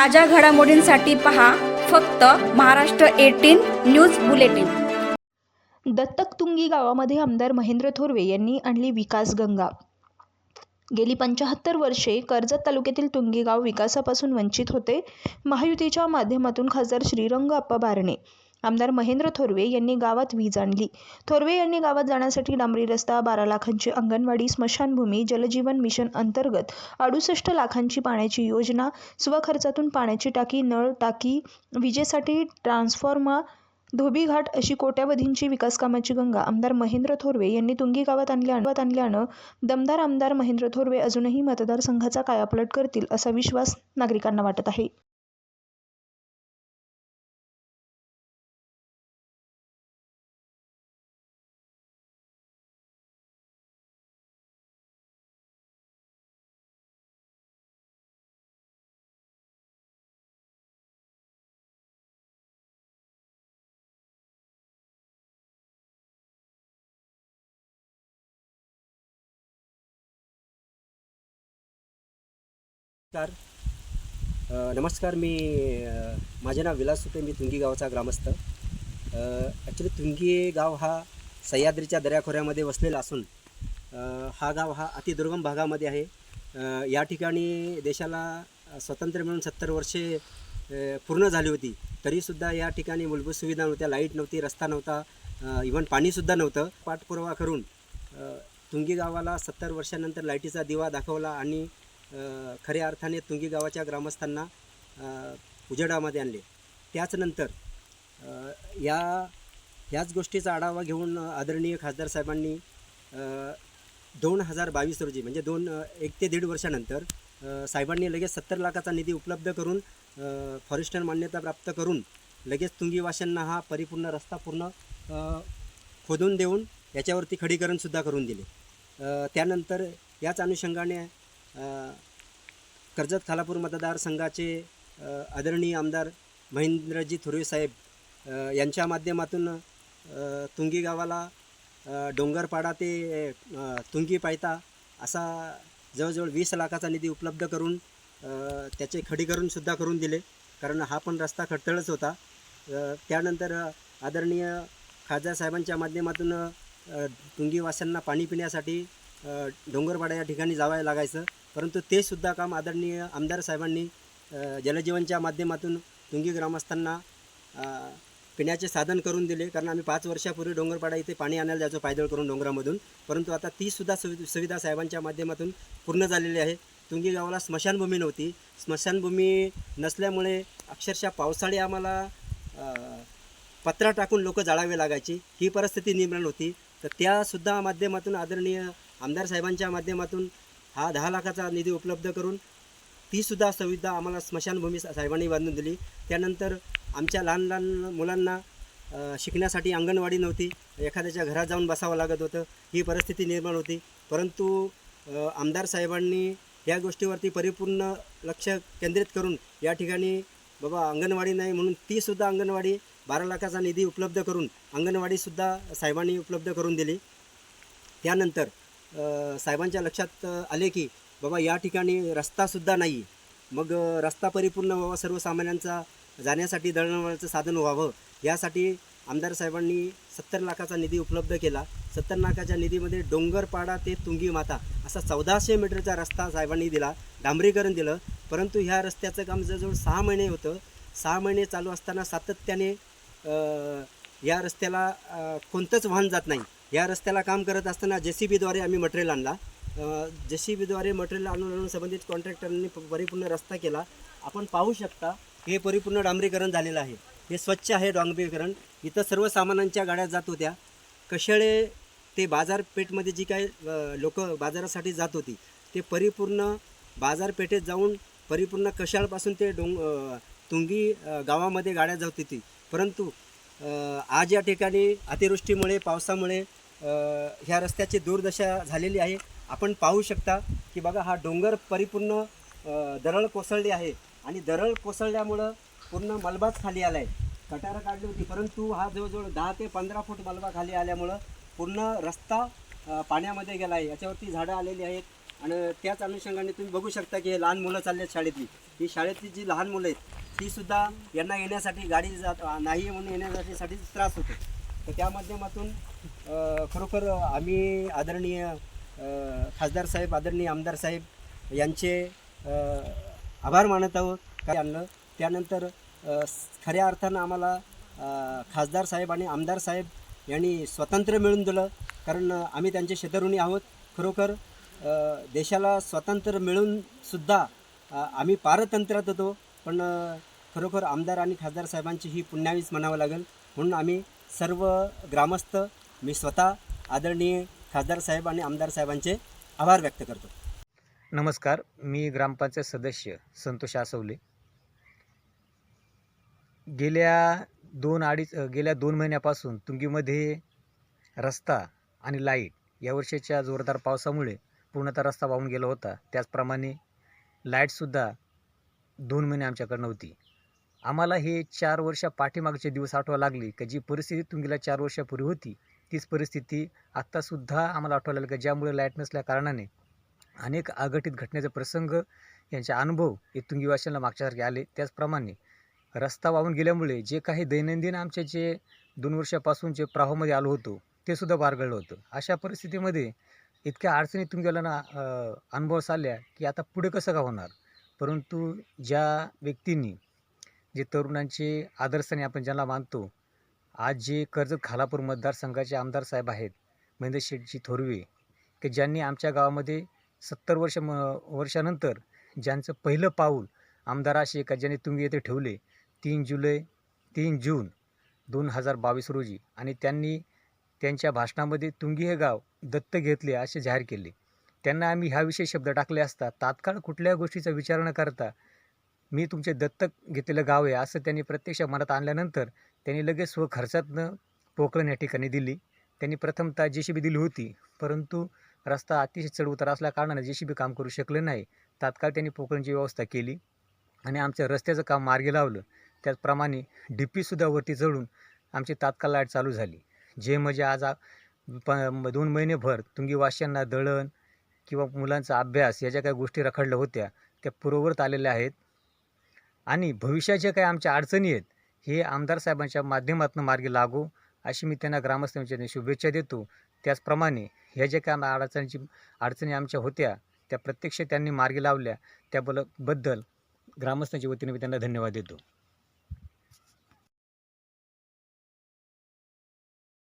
ताज्या घडामोडींसाठी पहा फक्त महाराष्ट्र एटीन न्यूज बुलेटिन. दत्तक तुंगी गावामध्ये आमदार महेंद्र थोरवे यांनी आणली विकास गंगा. गेली पंचाहत्तर वर्षे कर्जत तालुक्यातील तुंगी गाव विकासापासून वंचित होते. महायुतीच्या माध्यमातून खासदार श्रीरंग अप्पा बारणे आमदार महेंद्र थोरवे यांनी गावात वीज आणली. थोरवे यांनी गावात जाण्यासाठी डांबरी रस्ता बारा लाखांची अंगणवाडी स्मशानभूमी जलजीवन मिशन अंतर्गत अडुसष्ट लाखांची पाण्याची योजना स्वखर्चातून पाण्याची टाकी नळ टाकी विजेसाठी ट्रान्सफॉर्मा धोबीघाट अशी कोट्यावधींची विकासकामाची गंगा आमदार महेंद्र थोरवे यांनी तुंगी गावात आणल्या आणल्यानं दमदार आमदार महेंद्र थोरवे अजूनही मतदारसंघाचा कायापलट करतील असा विश्वास नागरिकांना वाटत आहे. नमस्कार. नमस्कार मी माझे नाव विलास सुपे मी तुंगी गावाचा ग्रामस्थ. ॲक्च्युली तुंगी गाव हा सह्याद्रीच्या दऱ्याखोऱ्यामध्ये वसलेला असून हा गाव हा अतिदुर्गम भागामध्ये आहे. या ठिकाणी देशाला स्वातंत्र्य मिळून सत्तर वर्षे पूर्ण झाली होती. तरीसुद्धा या ठिकाणी मूलभूत सुविधा नव्हत्या लाइट नव्हती रस्ता नव्हता इव्हन पाणीसुद्धा नव्हतं. पाठपुरावा करून तुंगी गावाला सत्तर वर्षानंतर लाईटीचा दिवा दाखवला आणि खऱ्या अर्थाने तुंगी गावाच्या ग्रामस्थांना उजेडामध्ये आणले. त्याचनंतर या ह्याच गोष्टीचा आढावा घेऊन आदरणीय खासदार साहेबांनी दोन हजार बावीस रोजी म्हणजे दोन एक ते दीड वर्षानंतर साहेबांनी लगेच सत्तर लाखाचा निधी उपलब्ध करून फॉरेस्टर मान्यता प्राप्त करून लगेच तुंगीवाशांना हा परिपूर्ण रस्ता पूर्ण खोदून देऊन याच्यावरती खडीकरणसुद्धा करून दिले. त्यानंतर याच अनुषंगाने कर्जत खालापूर मतदारसंघाचे आदरणीय आमदार महेंद्रजी थोरवे साहेब यांच्या माध्यमातून तुंगी गावाला डोंगरपाडा ते तुंगी पायता असा जवळजवळ वीस लाखाचा निधी उपलब्ध करून त्याचे खडीकरणसुद्धा करून दिले. कारण हा पण रस्ता खडतळच होता. त्यानंतर आदरणीय खासदार साहेबांच्या माध्यमातून तुंगीवास्यांना तुंगीवाशांना पाणी पिण्यासाठी डोंगरपाडा या ठिकाणी जावं लागायचं. परंतु ते सुद्धा काम आदरणीय आमदार साहेबांनी जलजीवनच्या माध्यमातून तुंगी ग्रामस्थांना पिण्याचे साधन करून दिले. कारण आम्ही पाच वर्षापूर्वी डोंगरपाडा इथे पाणी आणायला जायचो पायदळ करून डोंगरामधून. परंतु आता तीसुद्धा सुवि सुविधा साहेबांच्या माध्यमातून पूर्ण झालेली आहे. तुंगी गावाला स्मशानभूमी नव्हती. स्मशानभूमी नसल्यामुळे अक्षरशः पावसाळी आम्हाला पत्रा टाकून लोक जाळावे लागायची. ही परिस्थिती निर्माण होती. तर त्यासुद्धा माध्यमातून आदरणीय आमदार साहेबांच्या माध्यमातून हा दहा लाखाचा निधी उपलब्ध करून तीसुद्धा सुविधा आम्हाला स्मशानभूमी साहेबांनी बांधून दिली. त्यानंतर आमच्या लहान लहान मुलांना शिकण्यासाठी अंगणवाडी नव्हती. एखाद्याच्या घरात जाऊन बसावं लागत होतं. ही परिस्थिती निर्माण होती. परंतु आमदार साहेबांनी या गोष्टीवरती परिपूर्ण लक्ष केंद्रित करून या ठिकाणी बाबा अंगणवाडी नाही म्हणून तीसुद्धा अंगणवाडी बारा लाखाचा निधी उपलब्ध करून अंगणवाडीसुद्धा साहेबांनी उपलब्ध करून दिली. त्यानंतर साहेबांच्या लक्षात आले की बाबा या ठिकाणी रस्तासुद्धा नाही. मग रस्ता परिपूर्ण व्हावा सर्वसामान्यांचा जाण्यासाठी दळणवळणाचं साधन व्हावं. यासाठी आमदार साहेबांनी सत्तर लाखाचा निधी उपलब्ध केला. सत्तर लाखाच्या निधीमध्ये डोंगरपाडा ते तुंगी माता असा चौदाशे मीटरचा रस्ता साहेबांनी दिला डांबरीकरण दिलं. परंतु ह्या रस्त्याचं काम जवळजवळ सहा महिने होतं. सहा महिने चालू असताना सातत्याने या रस्त्याला कोणतंच वाहन जात नाही. या रस्त्याला काम करत असताना जे सी बीद्वारे आम्ही मटेरियल आणला. जे सी बीद्वारे मटेरियल आणून आणून संबंधित कॉन्ट्रॅक्टरांनी प- परिपूर्ण रस्ता केला. आपण पाहू शकता हे परिपूर्ण डांबरीकरण झालेलं आहे. हे स्वच्छ आहे डांबरीकरण. इथं सर्वसामान्यांच्या गाड्या जात होत्या. कशळे ते बाजारपेठमध्ये जी काही लोक बाजारासाठी जात होती ते परिपूर्ण बाजारपेठेत जाऊन परिपूर्ण कशाळपासून ते डोंग तुंगी गावामध्ये गाड्या जात होती. परंतु आज या ठिकाणी अतिवृष्टीमुळे पावसामुळे ह्या रस्त्याची दुर्दशा झालेली आहे. आपण पाहू शकता की बघा हा डोंगर परिपूर्ण दरळ कोसळली आहे. आणि दरळ कोसळल्यामुळं पूर्ण मलबाच खाली आला आहे कटारं काढली होती परंतु हा जवळजवळ दहा ते पंधरा फूट मलबा खाली आल्यामुळं पूर्ण रस्ता पाण्यामध्ये गेला आहे याच्यावरती झाडं आलेली आहेत. आणि त्याच अनुषंगाने तुम्ही बघू शकता की हे लहान मुलं चालले आहेत शाळेतली. ही शाळेतली जी लहान मुलं आहेत ती सुद्धा यांना येण्यासाठी गाडी जात नाही म्हणून येण्यासाठी त्रास होतो. तर त्या माध्यमातून खरोखर आम्ही आदरणीय खासदार साहेब आदरणीय आमदार साहेब यांचे आभार मानत आहोत. काय आणलं? त्यानंतर खऱ्या अर्थानं आम्हाला खासदार साहेब आणि आमदार साहेब यांनी स्वातंत्र्य मिळून दिलं कारण आम्ही त्यांचे शेतरुणी आहोत. खरोखर देशाला स्वातंत्र्य मिळूनसुद्धा आम्ही पारतंत्र्यात होतो. पण खरोखर आमदार आणि खासदार साहेबांची ही पुण्यावीच म्हणावं लागेल. म्हणून आम्ही सर्व ग्रामस्थ मी स्वतः आदरणीय खासदार साहेब आणि आमदार साहेबांचे आभार व्यक्त करतो. नमस्कार मी ग्रामपंचायत सदस्य संतोष आसवले. गेल्या दोन अडीच गेल्या दोन महिन्यापासून तुंगीमध्ये रस्ता आणि लाइट या वर्षीच्या जोरदार पावसामुळे पूर्णतः रस्ता वाहून गेला होता. त्याचप्रमाणे लाईटसुद्धा दोन महिने आमच्याकडे नव्हती आम्हाला हे चार वर्षा पाठीमागचे दिवस आठवा लागली की जी परिस्थिती तुंगीला चार वर्षापूर्वी होती तीच परिस्थिती आत्तासुद्धा आम्हाला आठवायला लागेल का ज्यामुळे लाइट नसल्या कारणाने अनेक अघटित घटनेचे प्रसंग यांचे अनुभव येथून मागच्यासारखे आले. त्याचप्रमाणे रस्ता वाहून गेल्यामुळे जे काही दैनंदिन आमचे जे दोन वर्षापासून जे प्रवाहामध्ये आलो होतो ते सुद्धा बारगळलं होतं. अशा परिस्थितीमध्ये इतक्या अडचणी तुंगीला ना अनुभव आल्या की आता पुढे कसं का होणार? परंतु ज्या व्यक्तींनी जे तरुणांचे आदर्शाने आपण ज्यांना मानतो आज जे कर्जत खालापूर मतदारसंघाचे आमदार साहेब आहेत महेंद्र शेठजी थोरवे की ज्यांनी आमच्या गावामध्ये सत्तर वर्ष म वर्षानंतर ज्यांचं पहिलं पाऊल आमदार असे का ज्यांनी तुम्ही येथे ठेवले तीन जुलै तीन जून दोन हजार बावीस रोजी. आणि त्यांनी त्यांच्या भाषणामध्ये तुंगी हे गाव दत्त घेतले असे जाहीर केले. त्यांना आम्ही ह्याविषयी शब्द टाकले असता तात्काळ कुठल्या गोष्टीचा विचार न करता मी तुमचे दत्तक घेतलेलं गाव आहे असं त्यांनी प्रत्यक्ष मनात आणल्यानंतर त्यांनी लगेच स्वखर्चातनं पोकळण या ठिकाणी दिली. त्यांनी प्रथमतः जे सी बी दिली होती परंतु रस्ता अतिशय चढउतार असल्या कारणाने जे सी बी काम करू शकले नाही. तात्काळ त्यांनी पोकळणची व्यवस्था केली आणि आमच्या रस्त्याचं काम मार्गी लावलं. त्याचप्रमाणे डी पीसुद्धा वरती चढून आमची तात्काळ लाइट चालू झाली. जे म्हणजे आज प म- दोन महिनेभर तुंगीवाशांना दळण किंवा मुलांचा अभ्यास या ज्या काही गोष्टी रखडल्या होत्या त्या पूर्ववत आलेल्या आहेत. आणि भविष्याच्या काही आमच्या अडचणी आहेत हे आमदार साहेबांच्या माध्यमातून मार्गी लागू अशी मी त्यांना ग्रामस्थांच्या शुभेच्छा देतो. त्याचप्रमाणे ह्या ज्या काय अडचणीची अडचणी आमच्या होत्या त्या प्रत्यक्ष त्यांनी मार्गी लावल्या. त्याबलबद्दल ग्रामस्थांच्या वतीने मी त्यांना धन्यवाद देतो.